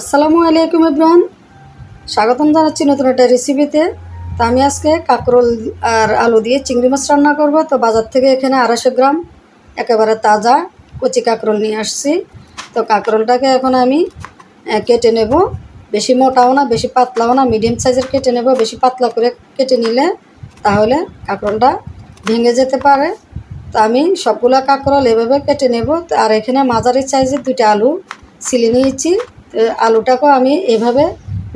আসসালামু আলাইকুম ইব্রান স্বাগতম জানাচ্ছি নতুন একটা রেসিপিতে তো আমি আজকে কাঁকরোল আর আলু দিয়ে চিংড়ি মাছ রান্না করব। তো বাজার থেকে এখানে আড়াইশো গ্রাম একেবারে তাজা কচি কাঁকরোল নিয়ে আসছি। তো কাঁকরোলটাকে এখন আমি কেটে নেব। বেশি মোটাও না, বেশি পাতলাও না মিডিয়াম সাইজের কেটে নেব। বেশি পাতলা করে কেটে নিলে তাহলে কাঁকরোলটা ভেঙে যেতে পারে। তো আমি সবগুলা কাঁকরোল এভাবে কেটে নেব। আর এখানে মাঝারি সাইজের দুইটা আলু সিলে নিয়েছি। আলুটাকেও আমি এভাবে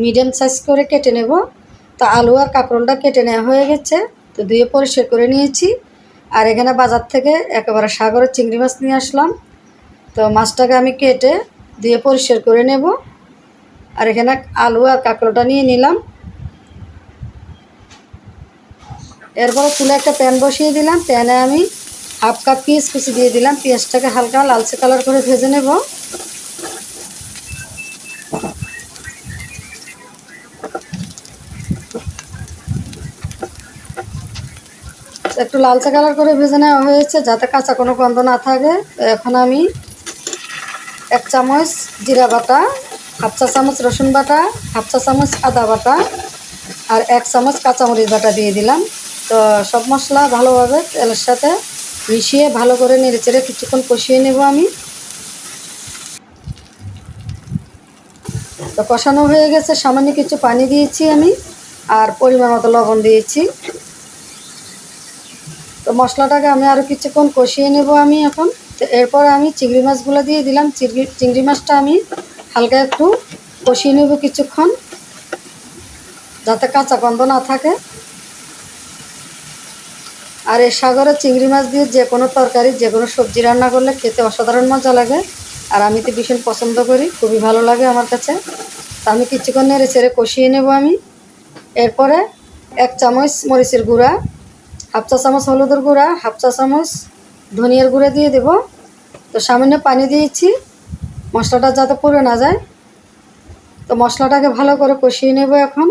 মিডিয়াম সাইজ করে কেটে নেব। তো আলু আর কাঁকরোলটা কেটে নেওয়া হয়ে গেছে। তো ধুয়ে পরিষ্কার করে নিয়েছি। আর এখানে বাজার থেকে একেবারে সাগরের চিংড়ি মাছ নিয়ে আসলাম। তো মাছটাকে আমি কেটে ধুয়ে পরিষ্কার করে নেব। আর এখানে আলু আর কাঁকরোলটা নিয়ে নিলাম। এরপরে চুলে একটা প্যান বসিয়ে দিলাম। প্যানে আমি হাফ কাপ পেঁয়াজ কুচি দিয়ে দিলাম। পেঁয়াজটাকে হালকা লালচে কালার করে ভেজে নেব। একটু লালচে কালার করে ভেজে নেওয়া হয়েছে যাতে কাঁচা কোনো গন্ধ না থাকে। এখন আমি এক চামচ জিরা বাটা, হাফ চা চামচ রসুন বাটা, হাফ চা চামচ আদা বাটা আর এক চামচ কাঁচামরিচ বাটা দিয়ে দিলাম। তো সব মশলা ভালোভাবে তেলের সাথে মিশিয়ে ভালো করে নেড়ে চেড়ে কিছুক্ষণ কষিয়ে নেব আমি। তো কষানো হয়ে গেছে, সামান্য কিছু পানি দিয়েছি আমি আর পরিমাণ মতো লবণ দিয়েছি। তো মশলাটাকে আমি আরও কিছুক্ষণ কষিয়ে নেব আমি এখন। তো এরপর আমি চিংড়ি মাছগুলো দিয়ে দিলাম। চিংড়ি চিংড়ি মাছটা আমি হালকা একটু কষিয়ে নেব কিছুক্ষণ, যাতে কাঁচা গন্ধ না থাকে। আর এই সাগরে চিংড়ি মাছ দিয়ে যে কোনো তরকারি, যে কোনো সবজি রান্না করলে খেতে অসাধারণ মজা লাগে। আর আমি তো ভীষণ পছন্দ করি, খুবই ভালো লাগে আমার কাছে। তো আমি কিছুক্ষণ নেড়ে ছেড়ে কষিয়ে নেব আমি। এরপরে এক চামচ মরিচের গুঁড়া হাফ চা চামচ হলুদের গুঁড়া, হাফ চা চামচ ধনিয়ার গুঁড়া দিয়ে দেব। তো সামান্য পানি দিয়েছি, মশলাটা যাতে পুড়ে না যায়। তো মশলাটাকে ভালো করে কষিয়ে নেব এখন।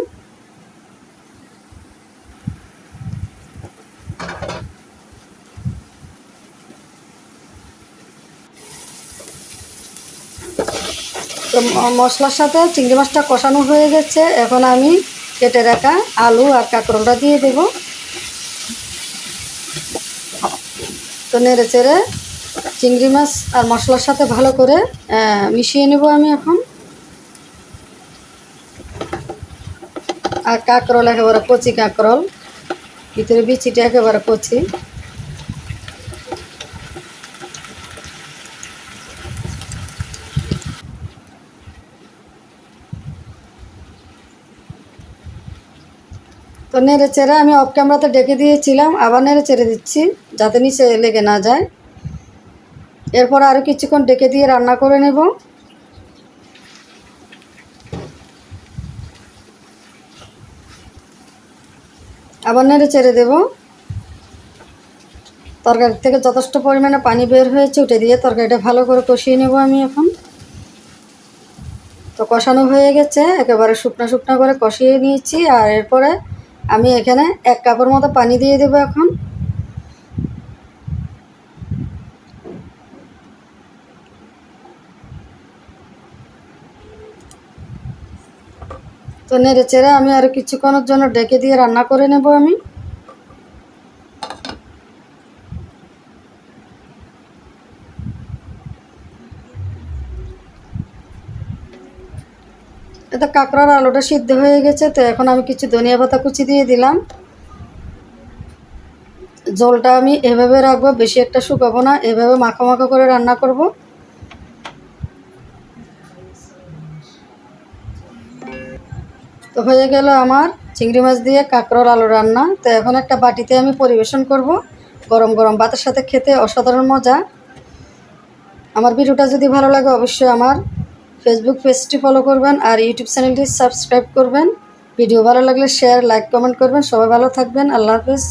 তো মশলার সাথে চিংড়ি মাছটা কষানো হয়ে গেছে। এখন আমি কেটে রাখা আলু আর কাঁকরোলটা দিয়ে দেব। তো নেড়ে চেড়ে চিংড়ি মাছ আর মশলার সাথে ভালো করে মিশিয়ে নেব আমি এখন। আর কাঁকরোল একেবারে কচি কাঁকরোল, ভিতরে বিচিটা একেবারে কচি। তো নেড়ে চেড়ে আমি অফ ক্যামেরাতে ডেকে দিয়েছিলাম, আবার নেড়ে চেড়ে দিচ্ছি, যাতে নিচে লেগে না যায়। এরপর আরও কিছুক্ষণ ডেকে দিয়ে রান্না করে নেব। আবার নেড়ে চেড়ে দেব। তরকারি থেকে যথেষ্ট পরিমাণে পানি বের হয়েছে, উঠে দিয়ে তরকারিটা ভালো করে কষিয়ে নেব আমি এখন। তো কষানো হয়ে গেছে, একেবারে শুকনো শুকনো করে কষিয়ে নিয়েছি, আর এরপরে আমি এখানে এক কাপের মতো পানি দিয়ে দেব এখন। তো নেড়ে চেড়ে আমি আরও কিছুক্ষণের জন্য ডেকে দিয়ে রান্না করে নেব আমি। এটা কাঁকড়ার আলুটা সিদ্ধ হয়ে গেছে, তো এখন আমি কিছু ধনিয়া পাতা কুচি দিয়ে দিলাম। জলটা আমি এভাবে রাখব, বেশি একটা শুকাবো না, এভাবে মাখা মাখা করে রান্না করব। তো হয়ে গেল আমার চিংড়ি মাছ দিয়ে কাঁকড়ার আলু রান্না। তো এখন একটা বাটিতে আমি পরিবেশন করব, গরম গরম ভাতের সাথে খেতে অসাধারণ মজা। আমার ভিডিওটা যদি ভালো লাগে, অবশ্যই আমার ফেসবুক পেজটি ফলো করবেন আর ইউটিউব চ্যানেলটি সাবস্ক্রাইব করবেন। ভিডিও ভালো লাগলে শেয়ার লাইক কমেন্ট করবেন। সবাই ভালো থাকবেন। আল্লাহ হাফেজ।